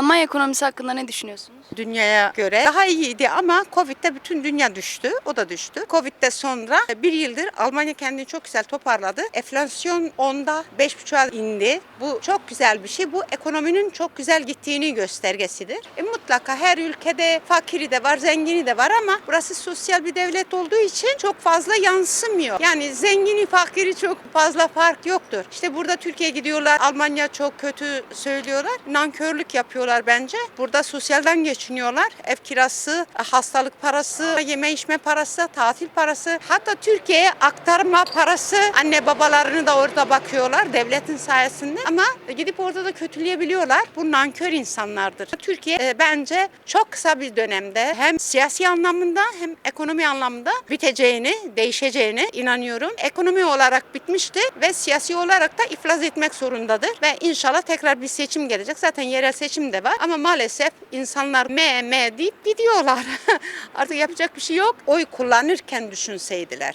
Almanya ekonomisi hakkında ne düşünüyorsunuz? Dünyaya göre daha iyiydi ama Covid'de bütün dünya düştü. O da düştü. Covid'de sonra bir yıldır Almanya kendini çok güzel toparladı. Enflasyon onda 5,5'a indi. Bu çok güzel bir şey. Bu ekonominin çok güzel gittiğini göstergesidir. E, mutlaka her ülkede fakiri de var, zengini de var ama burası sosyal bir devlet olduğu için çok fazla yansımıyor. Yani zengini, fakiri çok fazla fark yoktur. İşte burada Türkiye gidiyorlar, Almanya çok kötü söylüyorlar. Nankörlük yapıyorlar bence. Burada sosyalden geçiniyorlar. Ev kirası, hastalık parası, yeme içme parası, tatil parası. Hatta Türkiye'ye aktarma parası. Anne babalarını da orada bakıyorlar devletin sayesinde. Ama gidip orada da kötüleyebiliyorlar. Bu nankör insanlardır. Türkiye e, bence çok kısa bir dönemde hem siyasi anlamında hem ekonomi anlamda biteceğini, değişeceğine inanıyorum. Ekonomi olarak bitmişti ve siyasi olarak da iflas etmek zorundadır. Ve inşallah tekrar bir seçim gelecek. Zaten yerel seçim de var. Ama maalesef insanlar me me deyip gidiyorlar. Artık yapacak bir şey yok. Oy kullanırken düşünseydiler.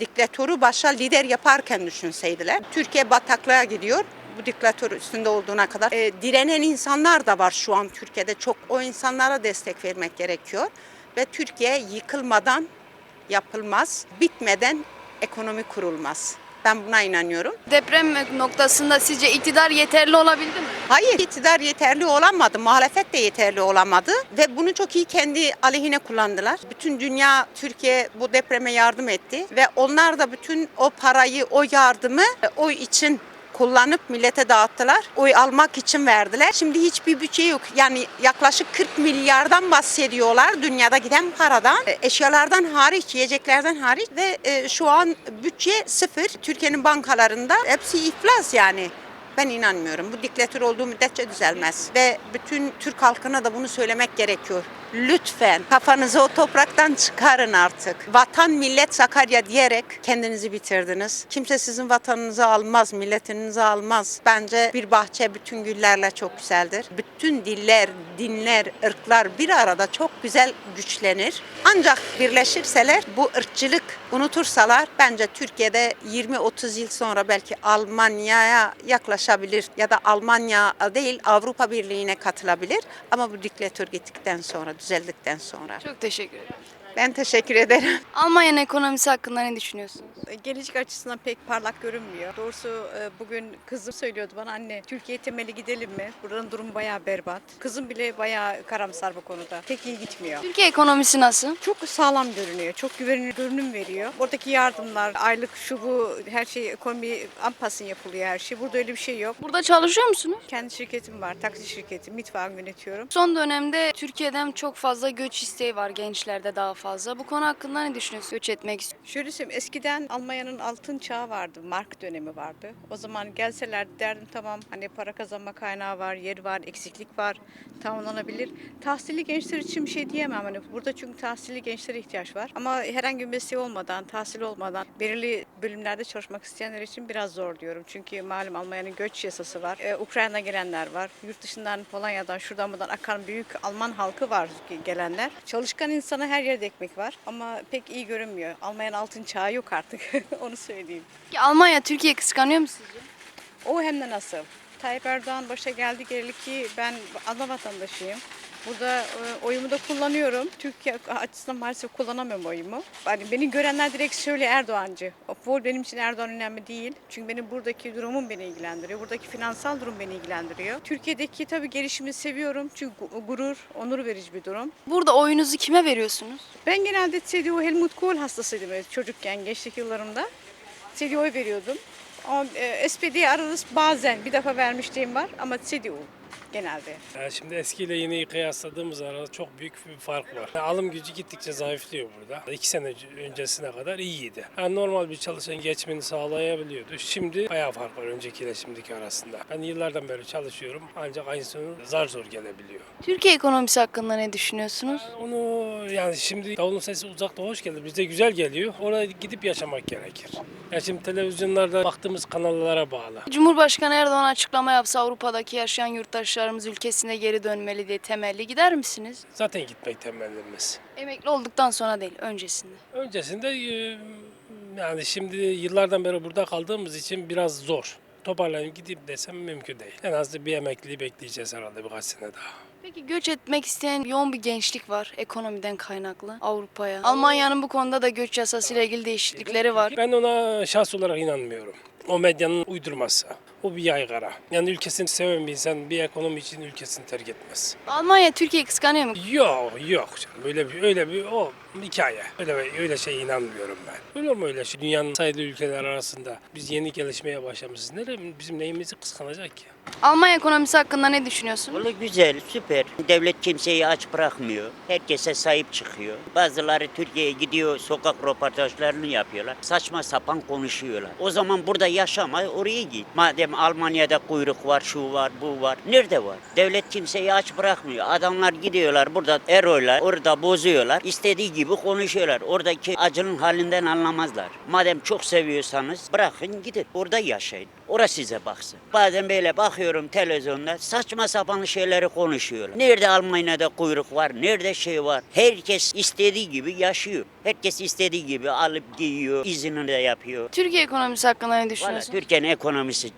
Diktatörü başa lider yaparken düşünseydiler. Türkiye bataklığa gidiyor bu diktatör üstünde olduğuna kadar. E, direnen insanlar da var şu an Türkiye'de. Çok o insanlara destek vermek gerekiyor. Ve Türkiye yıkılmadan yapılmaz, bitmeden ekonomi kurulmaz. Ben buna inanıyorum. Deprem noktasında sizce iktidar yeterli olabildi mi? Hayır iktidar yeterli olamadı, muhalefet de yeterli olamadı ve bunu çok iyi kendi aleyhine kullandılar. Bütün dünya Türkiye bu depreme yardım etti ve onlar da bütün o parayı, o yardımı e, oy için kullanıp millete dağıttılar. Oy almak için verdiler. Şimdi hiçbir bütçe yok. Yani yaklaşık 40 milyardan bahsediyorlar dünyada giden paradan. E, Eşyalardan hariç, yiyeceklerden hariç ve e, şu an bütçe sıfır. Türkiye'nin bankalarında hepsi iflas yani. Ben inanmıyorum. Bu diktatör olduğu müddetçe düzelmez. Ve bütün Türk halkına da bunu söylemek gerekiyor. Lütfen kafanızı o topraktan çıkarın artık. Vatan millet Sakarya diyerek kendinizi bitirdiniz. Kimse sizin vatanınızı almaz, milletinizi almaz. Bence bir bahçe bütün güllerle çok güzeldir. Bütün diller, dinler, ırklar bir arada çok güzel güçlenir. Ancak birleşirseler bu ırkçılık unutursalar bence Türkiye'de 20-30 yıl sonra belki Almanya'ya yaklaşabilir ya da Almanya değil Avrupa Birliği'ne katılabilir. Ama bu diktatör gittikten sonra, düzeldikten sonra. Çok teşekkür ederim. Ben teşekkür ederim. Almanya'nın ekonomisi hakkında ne düşünüyorsunuz? Gelecek açısından pek parlak görünmüyor. Doğrusu e, bugün kızım söylüyordu bana anne Türkiye temeli gidelim mi? Buranın durumu bayağı berbat. Kızım bile bayağı karamsar bu konuda. Pek iyi gitmiyor. Türkiye ekonomisi nasıl? Çok sağlam görünüyor. Çok güvenilir görünüm veriyor. Oradaki yardımlar, aylık şu bu her şey ekonomi ampasın yapılıyor her şey. Burada öyle bir şey yok. Burada çalışıyor musunuz? Kendi şirketim var. Taksi şirketi. Mitfağ yönetiyorum. Son dönemde Türkiye'den çok fazla göç isteği var gençlerde daha fazla. Bu konu hakkında ne düşünüyorsunuz? Göç etmek istiyor. Şöyle söyleyeyim eskiden Almanya'nın altın çağı vardı, mark dönemi vardı. O zaman gelseler derdim tamam hani para kazanma kaynağı var, yer var, eksiklik var, tamamlanabilir. Tahsilli gençler için bir şey diyemem hani burada çünkü tahsilli gençlere ihtiyaç var. Ama herhangi bir mesleği olmadan, tahsil olmadan belirli bölümlerde çalışmak isteyenler için biraz zor diyorum. Çünkü malum Almanya'nın göç yasası var. Ee, Ukrayna'dan gelenler var. Yurt dışından, Polonya'dan, şuradan buradan akan büyük Alman halkı var gelenler. Çalışkan insana her yerde ekmek var ama pek iyi görünmüyor. Almanya'nın altın çağı yok artık. Onu söyleyeyim. Ki Almanya Türkiye kıskanıyor mu sizce? O hem de nasıl? Tayyip Erdoğan başa geldi geleli ki ben ana vatandaşıyım. Burada e, oyumu da kullanıyorum. Türkiye açısından maalesef kullanamıyorum oyumu. Hani beni görenler direkt söyle Erdoğancı. Bu benim için Erdoğan önemli değil. Çünkü benim buradaki durumum beni ilgilendiriyor. Buradaki finansal durum beni ilgilendiriyor. Türkiye'deki tabii gelişimi seviyorum. Çünkü gu- gurur, onur verici bir durum. Burada oyunuzu kime veriyorsunuz? Ben genelde CDU Helmut Kohl hastasıydım evet, çocukken, gençlik yıllarımda. CDU'ya veriyordum. Ama e, SPD'ye ararız bazen bir defa vermişliğim var ama CDU genelde. Yani şimdi eskiyle yeniyi kıyasladığımız arada çok büyük bir fark var. Yani alım gücü gittikçe zayıflıyor burada. İki sene öncesine kadar iyiydi. Yani normal bir çalışan geçimini sağlayabiliyordu. Şimdi bayağı fark var öncekiyle şimdiki arasında. Ben yıllardan beri çalışıyorum ancak aynı sonu zar zor gelebiliyor. Türkiye ekonomisi hakkında ne düşünüyorsunuz? Onu yani şimdi davulun sesi uzakta hoş gelir. Bize güzel geliyor. Oraya gidip yaşamak gerekir. Yani şimdi televizyonlarda baktığımız kanallara bağlı. Cumhurbaşkanı Erdoğan açıklama yapsa Avrupa'daki yaşayan yurttaşlarımız ülkesine geri dönmeli diye temelli gider misiniz? Zaten gitmek temellimiz. Emekli olduktan sonra değil, öncesinde. Öncesinde e, yani şimdi yıllardan beri burada kaldığımız için biraz zor. Toparlanıp gideyim desem mümkün değil. En az bir emekliliği bekleyeceğiz herhalde birkaç sene daha. Peki göç etmek isteyen yoğun bir gençlik var ekonomiden kaynaklı Avrupa'ya. Almanya'nın bu konuda da göç yasasıyla ilgili değişiklikleri var. Ben ona şahs olarak inanmıyorum. O medyanın uydurması. O bir yaygara. Yani ülkesini seven bir insan bir ekonomi için ülkesini terk etmez. Almanya Türkiye'yi kıskanıyor mu? Yok yok canım. Öyle bir öyle bir o hikaye. Öyle öyle şeye inanmıyorum ben. Olur mu öyle şey? Dünyanın sayılı ülkeler arasında biz yeni gelişmeye başlamışız. Nereye bizim neyimizi kıskanacak ki? Almanya ekonomisi hakkında ne düşünüyorsunuz? Valla güzel, süper. Devlet kimseyi aç bırakmıyor. Herkese sahip çıkıyor. Bazıları Türkiye'ye gidiyor, sokak röportajlarını yapıyorlar. Saçma sapan konuşuyorlar. O zaman burada yaşama, oraya git. Madem Almanya'da kuyruk var, şu var, bu var. Nerede var? Devlet kimseyi aç bırakmıyor. Adamlar gidiyorlar burada eroyla, orada bozuyorlar. İstediği gibi konuşuyorlar. Oradaki acının halinden anlamazlar. Madem çok seviyorsanız bırakın gidin. Orada yaşayın. Orası size baksın. Bazen böyle bakıyorum televizyonda saçma sapan şeyleri konuşuyorlar. Nerede Almanya'da kuyruk var, nerede şey var. Herkes istediği gibi yaşıyor. Herkes istediği gibi alıp giyiyor, izini de yapıyor. Türkiye ekonomisi hakkında ne Valla düşünüyorsunuz? Türkiye'nin ekonomisi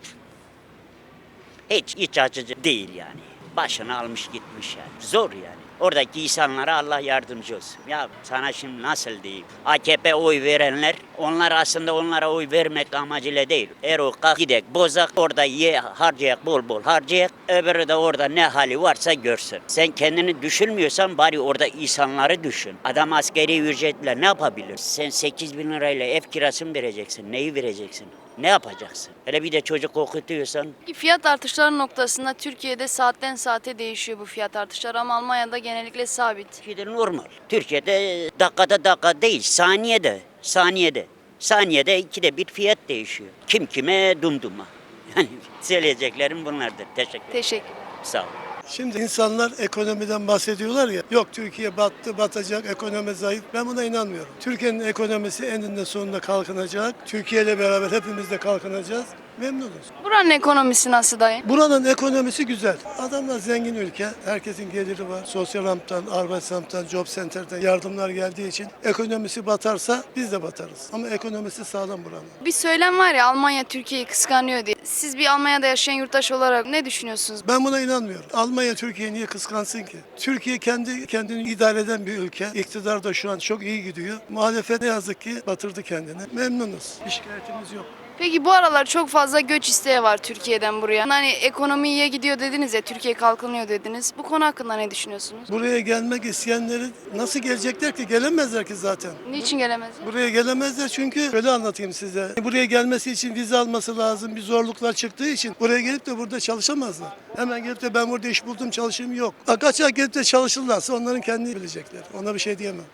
hiç iç açıcı değil yani. Başını almış gitmiş yani. Zor yani. Oradaki insanlara Allah yardımcı olsun. Ya sana şimdi nasıl diyeyim? AKP oy verenler, onlar aslında onlara oy vermek amacıyla değil. Ero kalk gidek, bozak, orada ye, harcayak, bol bol harcayak. Öbürü de orada ne hali varsa görsün. Sen kendini düşünmüyorsan bari orada insanları düşün. Adam askeri ücretle ne yapabilir? Sen 8 bin lirayla ev kirası mı vereceksin? Neyi vereceksin? Ne yapacaksın? Hele bir de çocuk okutuyorsan Fiyat artışları noktasında Türkiye'de saatten saate değişiyor bu fiyat artışları ama Almanya'da genellikle sabit. Türkiye'de normal. Türkiye'de dakikada dakika değil, saniyede, saniyede. Saniyede ikide bir fiyat değişiyor. Kim kime dumduma. Yani söyleyeceklerim bunlardır. Teşekkür ederim. Teşekkür. Sağ olun. Şimdi insanlar ekonomiden bahsediyorlar ya. Yok Türkiye battı, batacak, ekonomi zayıf. Ben buna inanmıyorum. Türkiye'nin ekonomisi eninde sonunda kalkınacak. Türkiye ile beraber hepimiz de kalkınacağız. Memnunuz. Buranın ekonomisi nasıl dayı? Buranın ekonomisi güzel. Adamlar zengin ülke. Herkesin geliri var. Sosyal Hamp'tan, Arbeitsamt'tan, Job Center'den yardımlar geldiği için ekonomisi batarsa biz de batarız. Ama ekonomisi sağlam buranın. Bir söylem var ya Almanya Türkiye'yi kıskanıyor diye. Siz bir Almanya'da yaşayan yurttaş olarak ne düşünüyorsunuz? Ben buna inanmıyorum. Almanya Türkiye niye kıskansın ki? Türkiye kendi kendini idare eden bir ülke. İktidar da şu an çok iyi gidiyor. Muhalefet ne yazık ki batırdı kendini. Memnunuz. Bir şikayetimiz yok. Peki bu aralar çok fazla göç isteği var Türkiye'den buraya. Hani ekonomi iyiye gidiyor dediniz ya Türkiye kalkınıyor dediniz. Bu konu hakkında ne düşünüyorsunuz? Buraya gelmek isteyenleri nasıl gelecekler ki? Gelemezler ki zaten. Niçin gelemez? Buraya gelemezler çünkü şöyle anlatayım size. Buraya gelmesi için vize alması lazım. Bir zorluklar çıktığı için buraya gelip de burada çalışamazlar. Hemen gelip de ben burada iş buldum çalışayım yok. Ha, Kaç ay gelip de çalışırlarsa onların kendi bilecekler. Ona bir şey diyemem.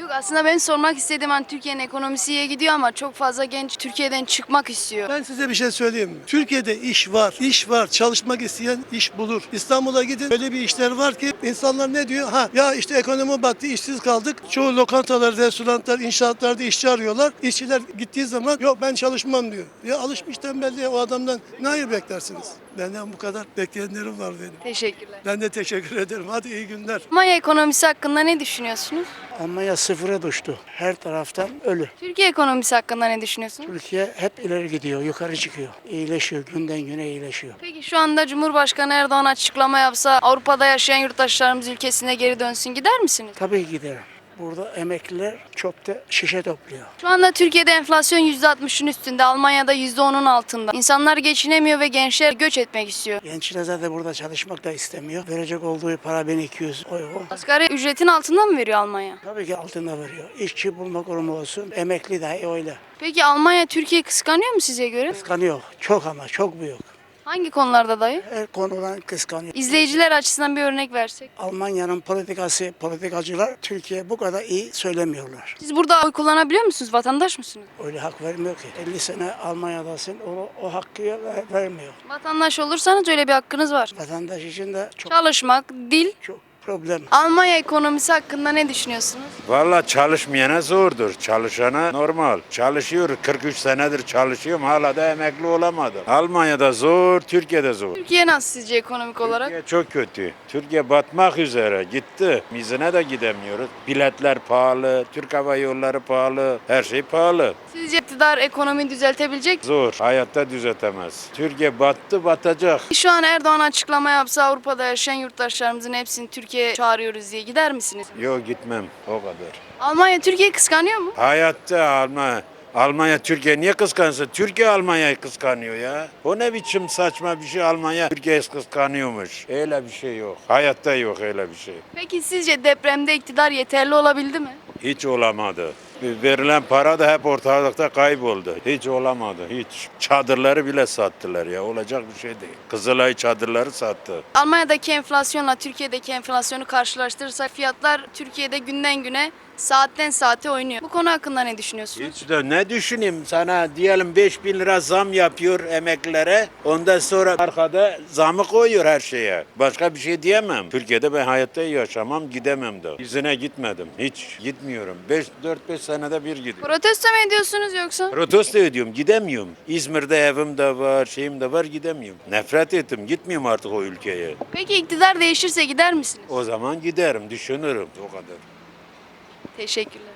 Yok aslında ben sormak istediğim hani Türkiye'nin ekonomisi iyiye gidiyor ama çok fazla genç Türkiye'den çıkmak istiyor. Ben size bir şey söyleyeyim mi? Türkiye'de iş var, iş var. Çalışmak isteyen iş bulur. İstanbul'a gidin öyle bir işler var ki insanlar ne diyor? Ha ya işte ekonomi battı, işsiz kaldık. Çoğu lokantalar, restoranlar, inşaatlarda işçi arıyorlar. İşçiler gittiği zaman yok ben çalışmam diyor. Ya alışmış tembelliğe o adamdan ne hayır beklersiniz? Benden bu kadar bekleyenlerim var benim. Teşekkürler. Ben de teşekkür ederim. Hadi iyi günler. Almanya ekonomisi hakkında ne düşünüyorsunuz? Almanya sıfıra düştü. Her taraftan ölü. Türkiye ekonomisi hakkında ne düşünüyorsunuz? Türkiye hep ileri gidiyor, yukarı çıkıyor. İyileşiyor, günden güne iyileşiyor. Peki şu anda Cumhurbaşkanı Erdoğan açıklama yapsa Avrupa'da yaşayan yurttaşlarımız ülkesine geri dönsün gider misiniz? Tabii giderim. Burada emekliler çöpte şişe topluyor. Şu anda Türkiye'de enflasyon %60'ın üstünde, Almanya'da %10'un altında. İnsanlar geçinemiyor ve gençler göç etmek istiyor. Gençler zaten burada çalışmak da istemiyor. Verecek olduğu para 1200 euro. Asgari ücretin altında mı veriyor Almanya? Tabii ki altında veriyor. İşçi bulmak kurumu olsun, emekli dahi öyle. Peki Almanya Türkiye'yi kıskanıyor mu size göre? Kıskanıyor. Çok ama çok büyük. Hangi konularda dayı? Her konudan kıskanıyor. İzleyiciler açısından bir örnek versek. Almanya'nın politikası, politikacılar Türkiye bu kadar iyi söylemiyorlar. Siz burada oy kullanabiliyor musunuz? Vatandaş mısınız? Öyle hak vermiyor ki. 50 sene Almanya'dasın, o, o hakkı ver- vermiyor. Vatandaş olursanız öyle bir hakkınız var. Vatandaş için de çok Çalışmak, dil. çok problem. Almanya ekonomisi hakkında ne düşünüyorsunuz? Valla çalışmayana zordur. Çalışana normal. Çalışıyor. 43 senedir çalışıyorum. Hala da emekli olamadım. Almanya'da zor, Türkiye'de zor. Türkiye nasıl sizce ekonomik olarak? Türkiye çok kötü. Türkiye batmak üzere. Gitti. Mizine de gidemiyoruz. Biletler pahalı, Türk Hava Yolları pahalı, her şey pahalı. Sizce Sizce iktidar ekonomiyi düzeltebilecek? Zor. Hayatta düzeltemez. Türkiye battı batacak. Şu an Erdoğan açıklama yapsa Avrupa'da yaşayan yurttaşlarımızın hepsini Türkiye'ye çağırıyoruz diye gider misiniz? Yok gitmem. O kadar. Almanya Türkiye'yi kıskanıyor mu? Hayatta Almanya Almanya Türkiye niye kıskansın? Türkiye Almanya'yı kıskanıyor ya. O ne biçim saçma bir şey Almanya Türkiye'yi kıskanıyormuş. Öyle bir şey yok. Hayatta yok öyle bir şey. Peki sizce depremde iktidar yeterli olabildi mi? Hiç olamadı. Verilen para da hep ortalıkta kayboldu. Hiç olamadı. Hiç. Çadırları bile sattılar ya. Olacak bir şey değil. Kızılay çadırları sattı. Almanya'daki enflasyonla Türkiye'deki enflasyonu karşılaştırırsak fiyatlar Türkiye'de günden güne saatten saate oynuyor. Bu konu hakkında ne düşünüyorsunuz? Hiç de ne düşüneyim sana diyelim 5 bin lira zam yapıyor emeklilere. Ondan sonra arkada zamı koyuyor her şeye. Başka bir şey diyemem. Türkiye'de ben hayatta yaşamam gidemem de. İzine gitmedim. Hiç gitmiyorum. 5 4-5 senede bir gidiyorum. Protesto mu ediyorsunuz yoksa? Protesto ediyorum gidemiyorum. İzmir'de evim de var şeyim de var gidemiyorum. Nefret ettim gitmiyorum artık o ülkeye. Peki iktidar değişirse gider misiniz? O zaman giderim düşünürüm o kadar. Teşekkürler.